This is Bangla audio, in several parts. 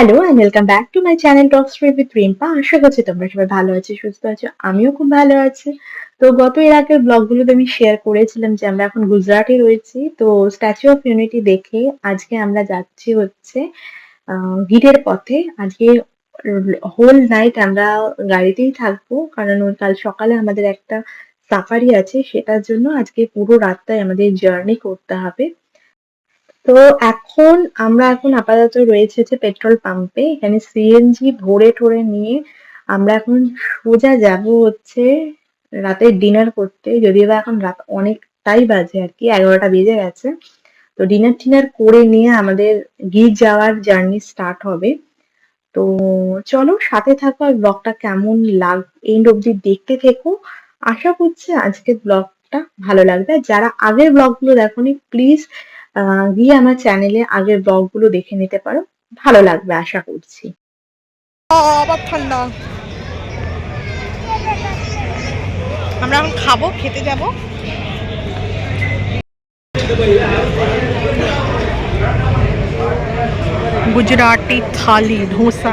Hello and welcome back to my channel talks with Rimpa আশা করছি তোমরা সবাই ভালো আছো, সুস্থ আছো, আমিও খুব ভালো আছি। তো গত এর আগের ব্লগগুলোতে আমি শেয়ার করেছিলাম যে আমরা এখন গুজরাটে রয়েছি। তো স্ট্যাচু অফ ইউনিটি দেখে আজকে আমরা যাচ্ছি হচ্ছে গিরের পথে। আজকে হোল নাইট আমরা গাড়িতেই থাকব, কারণ কাল সকালে আমাদের একটা সাফারি আছে, সেটার জন্য আজকে পুরো রাতটাই আমাদের জার্নি করতে হবে। তো এখন আমরা এখন আপাতত রয়েছে হচ্ছে পেট্রোল পাম্পে। এখানে সিএনজি ভরে ঠরে নিয়ে আমরা এখন সোজা যাব হচ্ছে রাতে ডিনার করতে। যদিও বা এখন রাত অনেকটাই বাজে আর কি এগারোটা বেজে গেছে। তো ডিনার টিনার করে নিয়ে আমাদের গির যাওয়ার জার্নি স্টার্ট হবে। তো চলো সাথে থাকো আর ব্লগটা কেমন লাগ, এন্ড অব্দি দেখতে থেকো। আশা করছি আজকের ব্লগটা ভালো লাগবে। যারা আগের ব্লগগুলো দেখোনি, প্লিজ গিয়ে আমার চ্যানেলে আগের ব্লগগুলো দেখে নিতে পারো। ভালো লাগবে, আশা করছি। আবার ঠান্ডা আমরা এখন খাব, খেতে যাব। গুজরাটি থালি, ধোসা।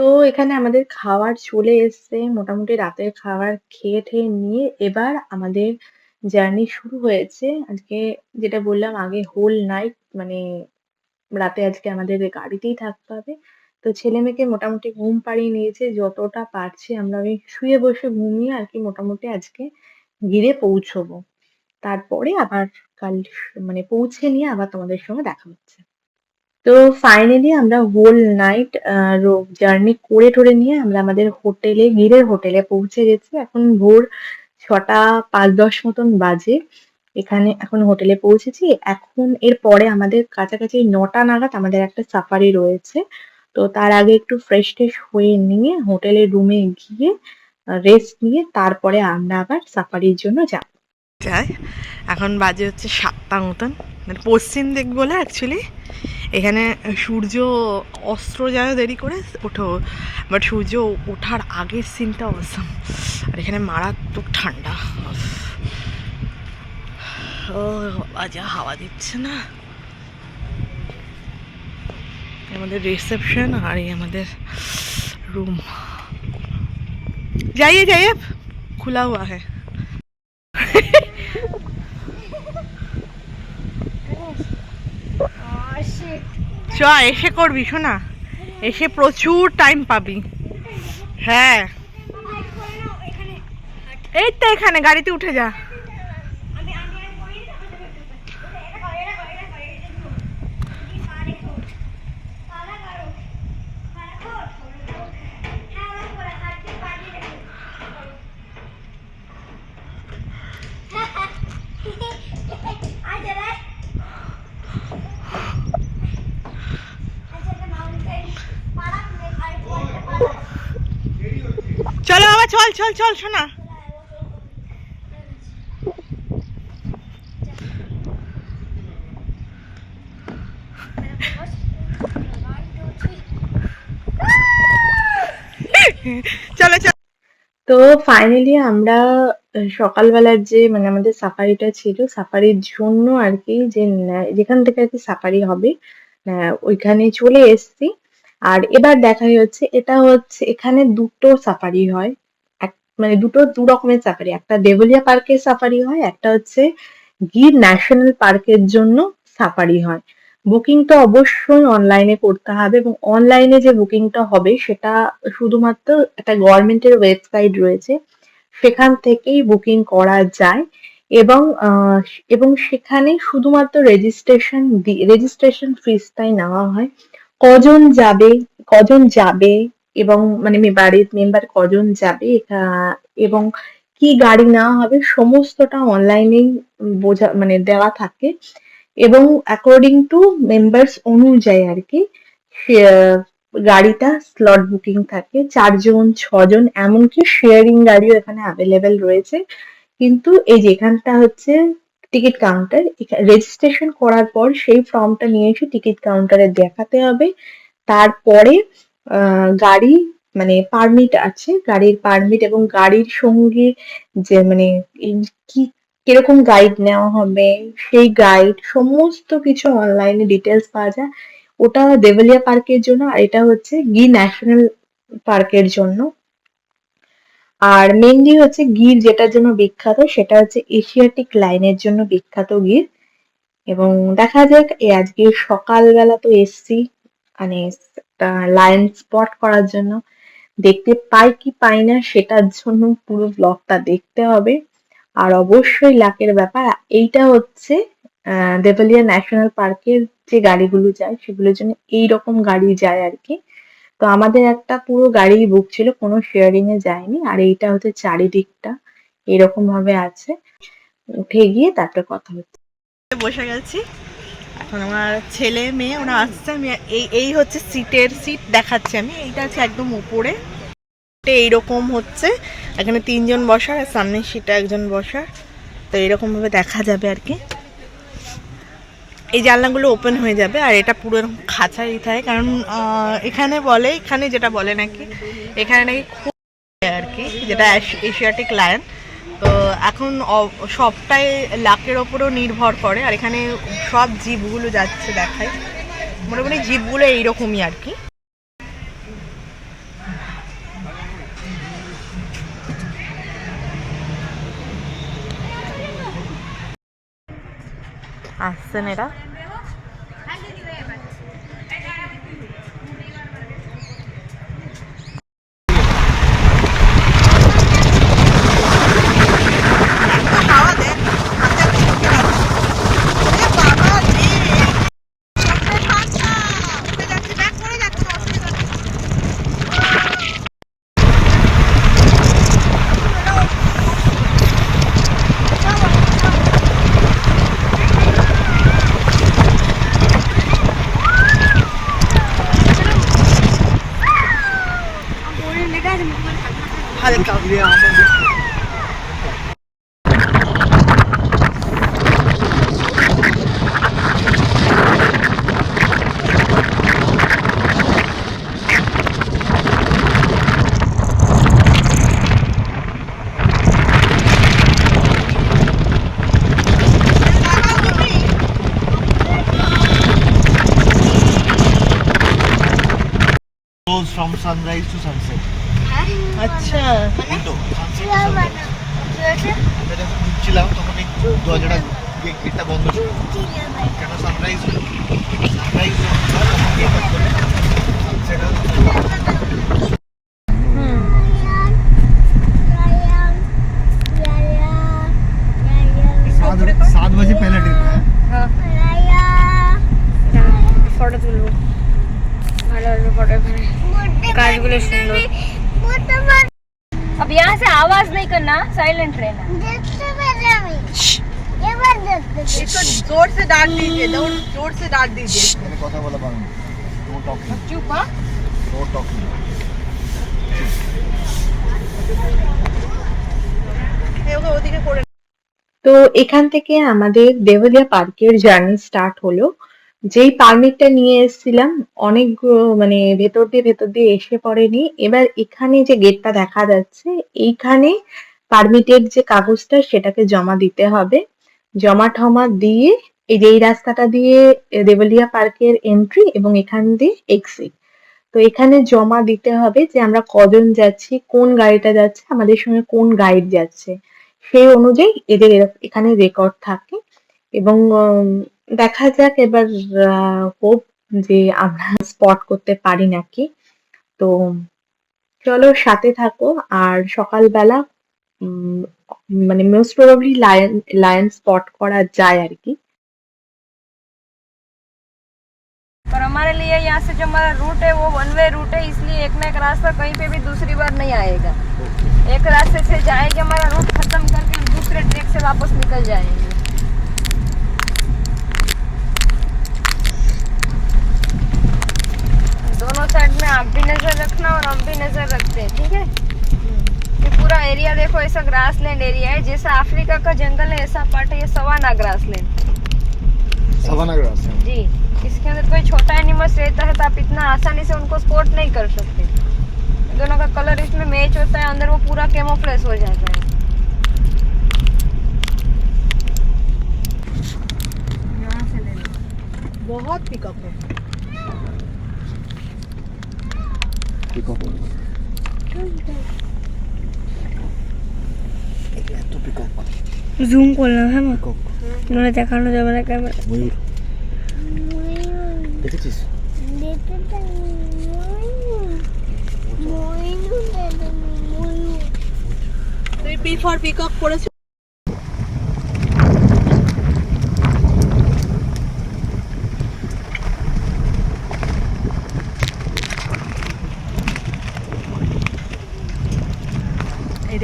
তো এখানে আমাদের খাবার চলে এসেছে। মোটামুটি রাতের খাবার খেয়ে ঠেয়ে নিয়ে এবার আমাদের জার্নি শুরু হয়েছে। আজকে যেটা বললাম, আগে হোল নাইট মানে রাতে আজকে আমাদের গাড়িতেই থাকতে হবে। তো ছেলে মেয়েকে মোটামুটি ঘুম পাড়িয়ে নিয়েছে। যতটা পারছি আমরা ওই শুয়ে বসে ঘুমিয়ে আর কি মোটামুটি আজকে গিরে পৌঁছবো। তারপরে আবার কাল মানে পৌঁছে নিয়ে আবার তোমাদের সঙ্গে দেখা হচ্ছে। তো ফাইনালি আমরা হোল নাইট জার্নি করে টরে নিয়ে আমরা আমাদের হোটেলে গিরের হোটেলে পৌঁছে গেছি। এখন ভোর ছটা পাঁচ দশ মতন বাজে। এখানে এখন হোটেলে পৌঁছেছি। এখন এর পরে আমাদের কাছাকাছি নটা নাগাদ আমাদের একটা সাফারি রয়েছে। তো তার আগে একটু ফ্রেশ ট্রেশ হয়ে নিয়ে হোটেলের রুমে গিয়ে রেস্ট নিয়ে তারপরে আমরা আবার সাফারির জন্য যাব। যাই, এখন বাজে হচ্ছে সাতটা মতন। মানে পশ্চিম দিক বলে অ্যাকচুয়ালি এখানে সূর্য অস্ত্র যায় দেরি করে ওঠো বাট সূর্য ওঠার আগের সিনটা অসম আর এখানে মারাত্মক ঠান্ডা। ও যা হাওয়া দিচ্ছে না। আমাদের রিসেপশন আর এই আমাদের রুম যাইয়ে যাইয়ে, খোলা হুয়া হ্যাঁ এসে করবি শোনা? এসে প্রচুর টাইম পাবি। হ্যাঁ। এই তো এখানে গাড়িতে উঠে যা। চলো, চল চল চলো তো ফাইনালি আমরা সকালবেলার যে মানে আমাদের সাফারিটা ছিল, সাফারির জন্য আর কি যে যেখান থেকে আর কি সাফারি হবে ওইখানে চলে এসেছি। আর এবার দেখাই হচ্ছে, এটা হচ্ছে, এখানে দুটো সাফারি হয়। মানে দুটো দু রকমের সাফারি একটা দেবলিয়া পার্কের সাফারি হয়, একটা হচ্ছে গির ন্যাশনাল পার্কের জন্য সাফারি হয়। বুকিং তো অবশ্যই অনলাইনে করতে হবে এবং অনলাইনে যে বুকিংটা হবে সেটা শুধুমাত্র একটা গভর্নমেন্টের ওয়েবসাইট রয়েছে, সেখান থেকেই বুকিং করা যায় এবং এবং সেখানে শুধুমাত্র রেজিস্ট্রেশন রেজিস্ট্রেশন ফিসটাই নেওয়া হয়। কজন যাবে কজন যাবে এবং মানে বাড়ির মেম্বার কজন যাবে আহ, এবং কি গাড়ি নেওয়া হবে সমস্তটা অনলাইনেই বোঝা মানে দেওয়া থাকে। এবং অ্যাকর্ডিং টু মেম্বার্স অনুযায়ী আর কি গাড়িটা স্লট বুকিং থাকে চারজন ছজন এমনকি শেয়ারিং গাড়িও এখানে অ্যাভেলেবেল রয়েছে। কিন্তু এই যেখানটা হচ্ছে টিকিট কাউন্টার রেজিস্ট্রেশন করার পর সেই ফর্মটা নিয়ে এসে টিকিট কাউন্টারে দেখাতে হবে। তারপরে গাড়ি মানে পারমিট আছে। গাড়ির পারমিট এবং গাড়ির সঙ্গে যে মানে কি, কীরকম গাইড নেওয়া হবে, সেই গাইড সমস্ত কিছু অনলাইনে ডিটেলস পাওয়া যায়। ওটা দেবালিয়া পার্কের জন্য, আর এটা হচ্ছে গি ন্যাশনাল পার্কের জন্য। আর মেনলি হচ্ছে গির যেটার জন্য বিখ্যাত, সেটা হচ্ছে এশিয়াটিক লাইনের জন্য বিখ্যাত গির। এবং দেখা যাক আজকে সকালবেলা তো এসছি মানে লায়ন স্পট করার জন্য। দেখতে পাই কি পাই না সেটার জন্য পুরো ব্লগটা দেখতে হবে। আর অবশ্যই লাকের ব্যাপার, এইটা হচ্ছে দেবালিয়া ন্যাশনাল পার্কের যে গাড়িগুলো যায়, সেগুলোর জন্য এই রকম গাড়ি যায় আর কি। তো আমাদের একটা পুরো গাড়ি বুক ছিল, কোনো শেয়ারিং এ যায়নি। আর এইটা হচ্ছে চারিদিকটা এরকম ভাবে আছে। উঠে গিয়ে তারপরে কথা হচ্ছে। বসে গেছি। এখন আমার ছেলে, মেয়ে, ওরা আসছে, আমি এই এই হচ্ছে সিটের সিট দেখাচ্ছি আমি। এইটা হচ্ছে একদম উপরে। এইরকম হচ্ছে। এখানে তিনজন বসার আর সামনের সিটে একজন বসার। তো এরকম ভাবে দেখা যাবে আর কি। এই জানলাগুলো ওপেন হয়ে যাবে আর এটা পুরো এরকম খাঁচাই থাকে। কারণ এখানে বলে, এখানে যেটা বলে নাকি, এখানে নাকি খুব আর কি, যেটা এশ- এশিয়াটিক লায়ন এখন সবটাই লাকের ওপরও নির্ভর করে, আর এখানে সব জীবগুলো যাচ্ছে দেখায়। মোটামুটি জীবগুলো এইরকমই আর কি। আসছেন এরা। Goes to sunrise to sunset. আচ্ছা আমরা যখন ঘুরছিলাম তখন একটু দরজাটা গেটটা বন্ধ ছিল। কেন সানরাইজ সানরাইজ आवाज नहीं करना साइलेंट रहना इसको जोर से डांट दीजिए जोर जोर से डांट दीजिए मैंने কথা বলা বারণ নো টকিং चुप हाँ নো টকিং ওকে ওদিকে করে তো এখান থেকে আমাদের দেবালিয়া পার্কের জার্নি স্টার্ট হলো যেই পারমিটটা নিয়ে এসেছিলাম অনেক গু- মানে ভেতর দিয়ে ভেতর দিয়ে এসে পড়েনি এবার এখানে যে গেটটা দেখা যাচ্ছে এইখানে পারমিটের যে কাগজটা সেটাকে জমা দিতে হবে। জমা ঠমা দিয়ে এই যে এই রাস্তাটা দিয়ে দেবলিয়া পার্কের এন্ট্রি এবং এখান দিয়ে এক্সিট তো এখানে জমা দিতে হবে যে আমরা কজন যাচ্ছি, কোন গাড়িটা যাচ্ছে, আমাদের সঙ্গে কোন গাইড যাচ্ছে। সেই অনুযায়ী এদের এখানে রেকর্ড থাকে এবং দেখা যাক এবার হোপ যে আমরা স্পট করতে পারি নাকি। তো, চলো সাথে থাকো আর সকালবেলা মানে most probably lion lion spot করা যায় আর কি पर हमारे लिए यहाँ से जो हमारा रूट है वो वन वे रूट है इसलिए एक ना एक रास्ता कहीं पे भी दूसरी बार नहीं आएगा एक रास्ते से जाएंगे हमारा रूट खत्म करके हम दूसरे ट्रैक से वापस निकल जाएंगे दोनों साइड में आप भी नजर रखना और हम भी नजर रखते हैं ठीक है ये पूरा एरिया देखो ऐसा ग्रासलैंड एरिया है जैसा अफ्रीका का जंगल है ऐसा पार्ट है ये सवाना ग्रासलैंड सवाना ग्रास है जी इसके अंदर कोई छोटा एनिमल्स रहता है तो आप इतना आसानी से उनको स्पॉट नहीं कर सकते। दोनों का कलर इसमें मैच होता है अंदर वो पूरा कैमोफ्लेज हो जाता है। बहुत पिकअप है। এত পিকক জুম করলাম হ্যাঁ মা। নাহলে দেখানো যাবে না ক্যামেরা। ময়ূর। দেখেছিস? তুই পি ফর করেছিস?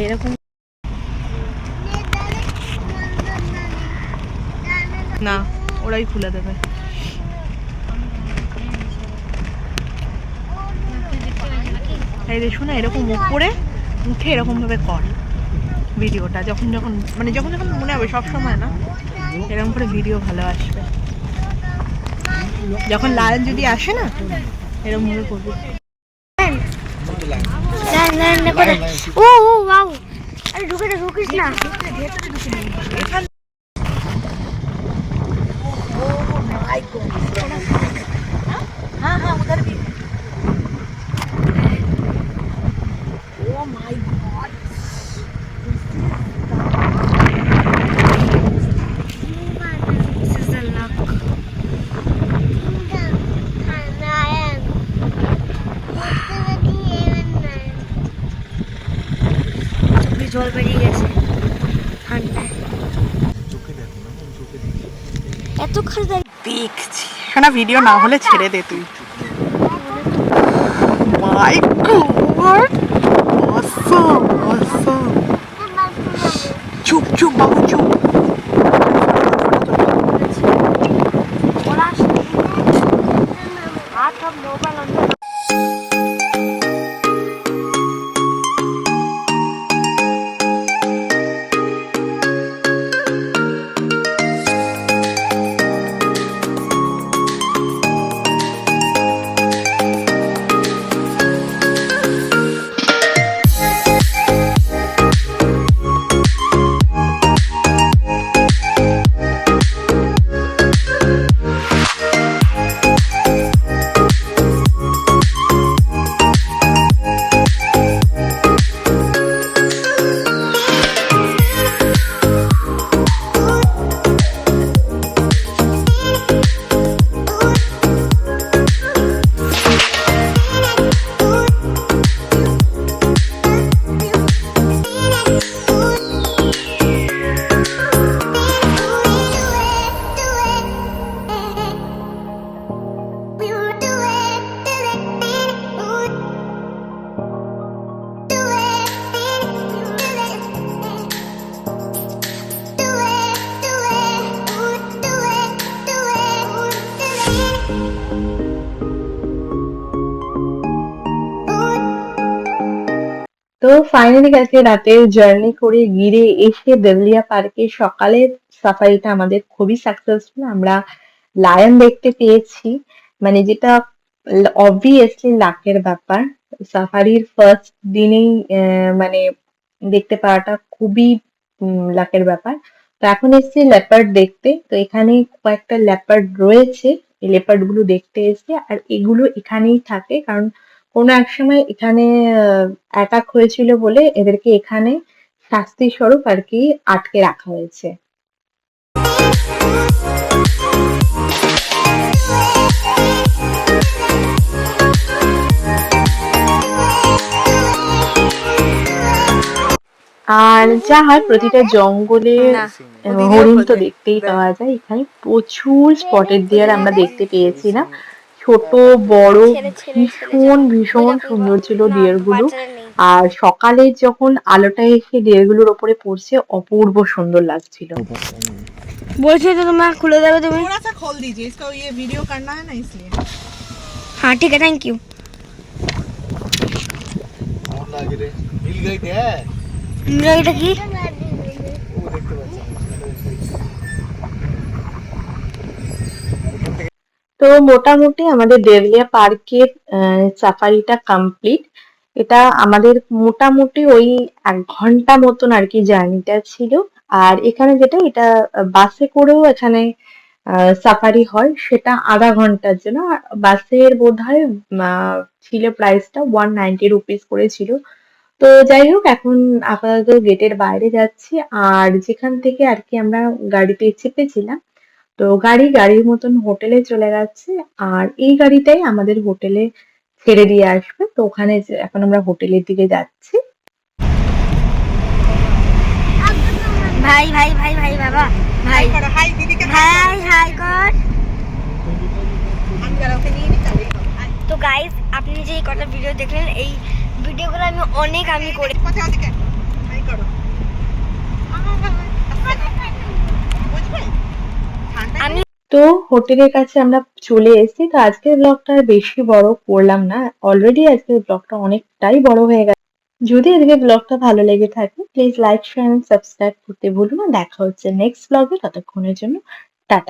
এরকম ওরাই খুলে দেবে। এই দেখুন না এরকম উপরে উঠে এরকম ভাবে কর ভিডিওটা যখন যখন মানে যখন যখন মনে হবে সব সময় না এরকম করে ভিডিও ভালো আসবে। যখন লাল যদি আসে না এরকম ভাবে করবি ও ও আরে ঢুকে ঢুকিস না। দেখছি। না ভিডিও না হলে ছেড়ে দে তুই। মাই গড অসম চুপ চুপ বাবু, চুপ। ফাইনালি কালকে রাতে জার্নি করে গিরে এসে দেবলিয়া পার্কে সকালের সাফারিটা আমাদের খুবই সাকসেসফুল আমরা লায়ন দেখতে পেয়েছি। মানে যেটা অবভিয়াসলি লাকের ব্যাপার। সাফারির ফার্স্ট দিনেই মানে দেখতে পাওয়াটা খুবই লাকের ব্যাপার। তো এখন এসেছি লেপার্ড দেখতে। তো এখানে কয়েকটা লেপার্ড রয়েছে। এই লেপার্ডগুলো দেখতে এসেছি আর এগুলো এখানেই থাকে। কারণ কোনো এক সময় এখানে অ্যাটাক হয়েছিল বলে এদেরকে এখানে শাস্তি স্বরূপ আর কি আটকে রাখা হয়েছে। আর যা হয় প্রতিটা জঙ্গলে হরিণ তো দেখতেই পাওয়া যায়। এখানে প্রচুর স্পটেড ডিয়ার আমরা দেখতে পেয়েছিলাম ছোট বড় ছেড়ে ছেড়ে ছেড়ে ভীষণ ভীষণ সুন্দর ছিল ডিয়ার গুলো বাচ্চারা নেই আর সকালে যখন আলোটা এসে ডিয়ারগুলোর ওপরে পড়ছে অপূর্ব সুন্দর লাগছিল বলছি তো তোমার খুলে দেবে তুমি थोड़ा सा खोल दीजिए इसका ये वीडियो करना है ना इसलिए হ্যাঁ ঠিক আছে থ্যাংক ইউ কেমন লাগে রে মিল গই হ্যাঁ তো মোটামুটি আমাদের দেবলিয়া পার্কের সাফারিটা কমপ্লিট এটা আমাদের মোটামুটি ওই এক ঘণ্টা মতন আর কি জার্নিটা ছিল। আর এখানে যেটা, এটা বাসে করেও এখানে সাফারি হয়। সেটা আধা ঘণ্টার জন্য। বাসের বোধ হয় ছিল প্রাইসটা ওয়ান নাইনটি রুপিস করে ছিল তো যাই হোক, এখন আপাতত গেটের বাইরে যাচ্ছি। আর যেখান থেকে আর কি আমরা গাড়িতে চেপেছিলাম তো গাড়ি গাড়ির মতন হোটেলে চলে যাচ্ছে আর এই গাড়িটাই আমাদের হোটেলে ছেড়ে দিয়ে আসবে। তো ওখানে এখন আমরা হোটেলের দিকে যাচ্ছি। ভাই ভাই ভাই ভাই বাবা। ভাই হাই দিদিকে হাই হাই কর তো গাইস আপনি যে এই কটা ভিডিও দেখলেন এই ভিডিওগুলো আমি অনেক আমি করে কোথায় ওদিকে হাই করো বুঝবে আমি তো হোটেলের কাছে আমরা চলে এসেছি। তো আজকের ব্লগটা আর বেশি বড় করলাম না। অলরেডি আজকের ব্লগটা অনেকটাই বড় হয়ে গেছে। যদি আজকে ব্লগটা ভালো লেগে থাকে প্লিজ লাইক শেয়ার সাবস্ক্রাইব করতে ভুলুন না। দেখা হচ্ছে নেক্সট ব্লগে ততক্ষণের জন্য টাটা।